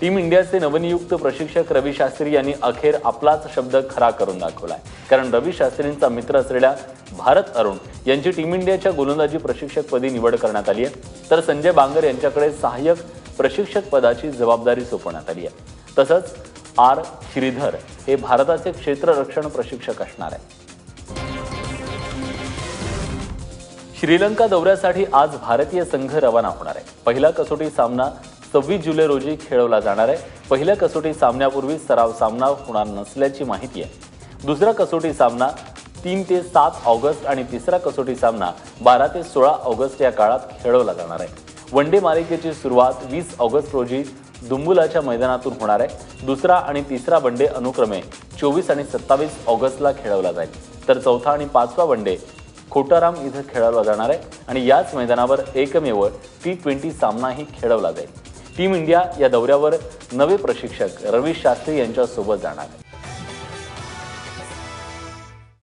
Team इंडियाचे नवनियुक्त प्रशिक्षक रवी शास्त्री यांनी अखेर आपलाच शब्द खरा करून दाखवलाय. कारण रवी शास्त्रींचा मित्र असलेल्या भारत अरुण यांची टीम इंडियाच्या गोलंदाजी प्रशिक्षकपदी निवड करण्यात आली आहे. तर संजय बांगर यांच्याकडे सहाय्यक प्रशिक्षक पदाची जबाबदारी सोपवण्यात आली आहे. तसंच आर श्रीधर हे भारताचे क्षेत्ररक्षण प्रशिक्षक असणार आहे. श्रीलंका दौऱ्यासाठी आज भारतीय संघ रवाना होणार आहे. पहिला कसोटी सामना सव्वीस जुलै रोजी खेळवला जाणार आहे. पहिल्या कसोटी सामन्यापूर्वी सराव सामना होणार नसल्याची माहिती आहे. दुसरा कसोटी सामना तीन ते सात ऑगस्ट आणि तिसरा कसोटी सामना बारा ते सोळा ऑगस्ट या काळात खेळवला जाणार आहे. वन डे मालिकेची सुरुवात वीस ऑगस्ट रोजी दुंबुलाच्या मैदानातून होणार आहे. दुसरा आणि तिसरा वनडे अनुक्रमे चोवीस आणि सत्तावीस ऑगस्टला खेळवला जाईल. तर चौथा आणि पाचवा वनडे खोटाराम इथं खेळवला जाणार आहे आणि याच मैदानावर एकमेव टी ट्वेंटी सामनाही खेळवला जाईल. टीम इंडिया या दौऱ्यावर नवे प्रशिक्षक रवी शास्त्री यांच्यासोबत जाणार. आहे